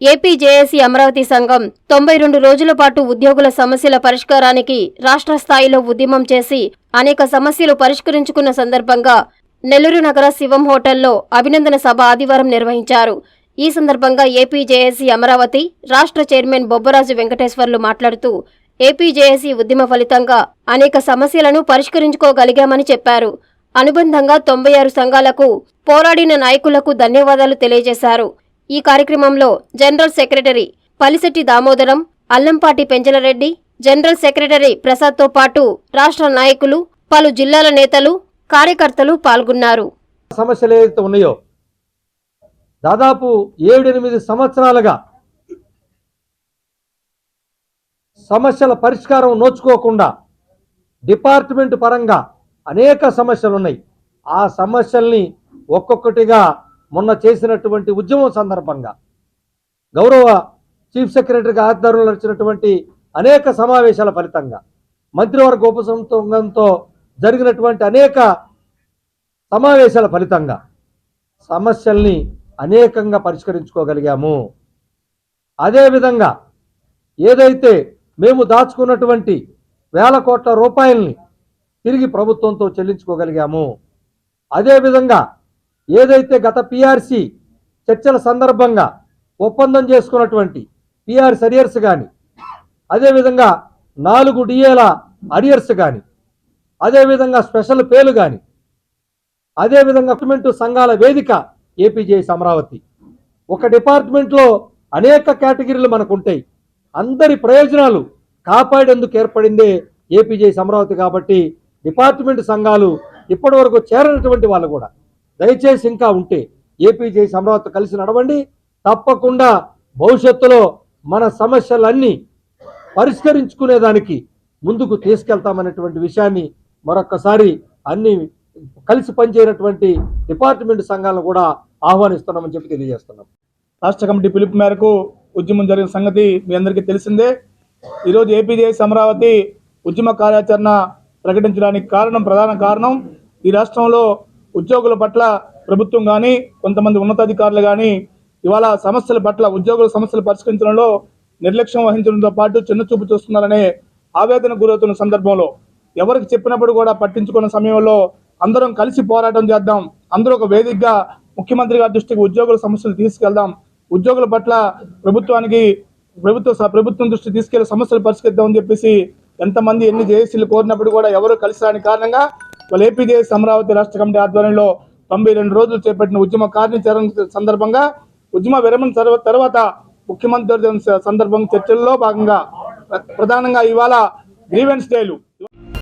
AP JAC Amaravati సంఘం తొంభై రెండు రోజుల పాటు ఉద్యోగుల సమస్యల పరిష్కారానికి రాష్ట్ర స్థాయిలో ఉద్యమం చేసి అనేక సమస్యలు పరిష్కరించుకున్న సందర్భంగా నెల్లూరు నగర శివం హోటల్లో అభినందన సభ ఆదివారం నిర్వహించారు. ఈ సందర్భంగా ఏపీ జేఏసీ అమరావతి రాష్ట్ర చైర్మన్ బొబ్బరాజు వెంకటేశ్వర్లు మాట్లాడుతూ ఏపీ జేఏసీ ఉద్యమ ఫలితంగా అనేక సమస్యలను పరిష్కరించుకోగలిగామని చెప్పారు. అనుబంధంగా తొంభై ఆరు సంఘాలకు పోరాడిన నాయకులకు ధన్యవాదాలు తెలియజేశారు. ఈ కార్యక్రమంలో general secretary Palisetti Damodaram Allampati Penchalareddy general secretary ప్రసాద్తో పాటు రాష్ట్ర నాయకులు పలు జిల్లాల నేతలు కార్యకర్తలు పాల్గొన్నారు. సమస్యలు ఏదైతే ఉన్నాయో దాదాపు ఏడెనిమిది సంవత్సరాలుగా సమస్యల పరిష్కారం నోచుకోకుండా డిపార్ట్మెంట్ పరంగా అనేక సమస్యలు ఉన్నాయి. ఆ సమస్యల్ని ఒక్కొక్కటిగా మొన్న చేసినటువంటి ఉద్యమం సందర్భంగా గౌరవ చీఫ్ సెక్రటరీగా ఆధ్వర్యంలో నడిచినటువంటి అనేక సమావేశాల ఫలితంగా మంత్రివర్గ ఉపసంతో జరిగినటువంటి అనేక సమావేశాల ఫలితంగా సమస్యల్ని అనేకంగా పరిష్కరించుకోగలిగాము. అదేవిధంగా ఏదైతే మేము దాచుకున్నటువంటి వేల కోట్ల రూపాయల్ని తిరిగి ప్రభుత్వంతో చెల్లించుకోగలిగాము. అదేవిధంగా ఏదైతే గత పిఆర్సి చర్చల సందర్భంగా ఒప్పందం చేసుకున్నటువంటి పిఆర్సి అరియర్స్ కానీ అదేవిధంగా నాలుగు డిఏల అరియర్స్ కానీ అదేవిధంగా స్పెషల్ పేలు కానీ అదేవిధంగా గవర్నమెంట్ సంఘాల వేదిక ఏపీజేఎస్ అమరావతి. ఒక డిపార్ట్మెంట్లో అనేక కేటగిరీలు మనకు ఉంటాయి అందరి ప్రయోజనాలు కాపాడేందుకు ఏర్పడిందే ఏపీజేఎస్ అమరావతి కాబట్టి డిపార్ట్మెంట్ సంఘాలు ఇప్పటి వరకు చేరనటువంటి వాళ్ళు కూడా. దయచేసి ఇంకా ఉంటే ఏపీజేసి అమరావతి కలిసి నడవండి. తప్పకుండా భవిష్యత్తులో మన సమస్యలన్నీ పరిష్కరించుకునేదానికి ముందుకు తీసుకెళ్తామనేటువంటి విషయాన్ని మరొక్కసారి అన్ని కలిసి పనిచేయనటువంటి డిపార్ట్మెంట్ సంఘాలను కూడా ఆహ్వానిస్తున్నామని చెప్పి తెలియజేస్తున్నాం. రాష్ట్ర కమిటీ పిలుపు మేరకు ఉద్యమం జరిగిన సంగతి మీ అందరికీ తెలిసిందే. ఈరోజు ఏపీజేఎస్ అమరావతి ఉద్యమ కార్యాచరణ ప్రకటించడానికి కారణం ప్రధాన కారణం ఈ రాష్ట్రంలో ఉద్యోగుల పట్ల ప్రభుత్వం కానీ కొంతమంది ఉన్నతాధికారులు కానీ ఇవాళ సమస్యల పట్ల ఉద్యోగుల సమస్యలు పరిష్కరించడంలో నిర్లక్ష్యం వహించడంతో పాటు చిన్న చూపు చూస్తున్నారనే ఆవేదన గురవుతున్న సందర్భంలో ఎవరికి చెప్పినప్పుడు కూడా పట్టించుకున్న సమయంలో అందరం కలిసి పోరాటం చేద్దాం. అందరూ ఒక వేదికగా ముఖ్యమంత్రి గారి దృష్టికి ఉద్యోగుల సమస్యలు తీసుకెళ్దాం. ఉద్యోగుల పట్ల ప్రభుత్వానికి ప్రభుత్వ ప్రభుత్వం దృష్టి తీసుకెళ్ళి సమస్యలు పరిష్కరిద్దామని చెప్పేసి ఎంతమంది ఎన్ని జేఏసీలు కోరినప్పుడు కూడా ఎవరు కలిసి రాని కారణంగా వాళ్ళ ఏపీజేఎస్ అమరావతి రాష్ట్ర కమిటీ ఆధ్వర్యంలో తొంభై రెండు రోజులు చేపట్టిన ఉద్యమ కార్యాచరణ సందర్భంగా ఉద్యమ విరమణ తర్వాత ముఖ్యమంత్రి సందర్భం చర్చల్లో భాగంగా ప్ర- ప్రధానంగా ఇవాళ గ్రీవెన్స్ డేలు.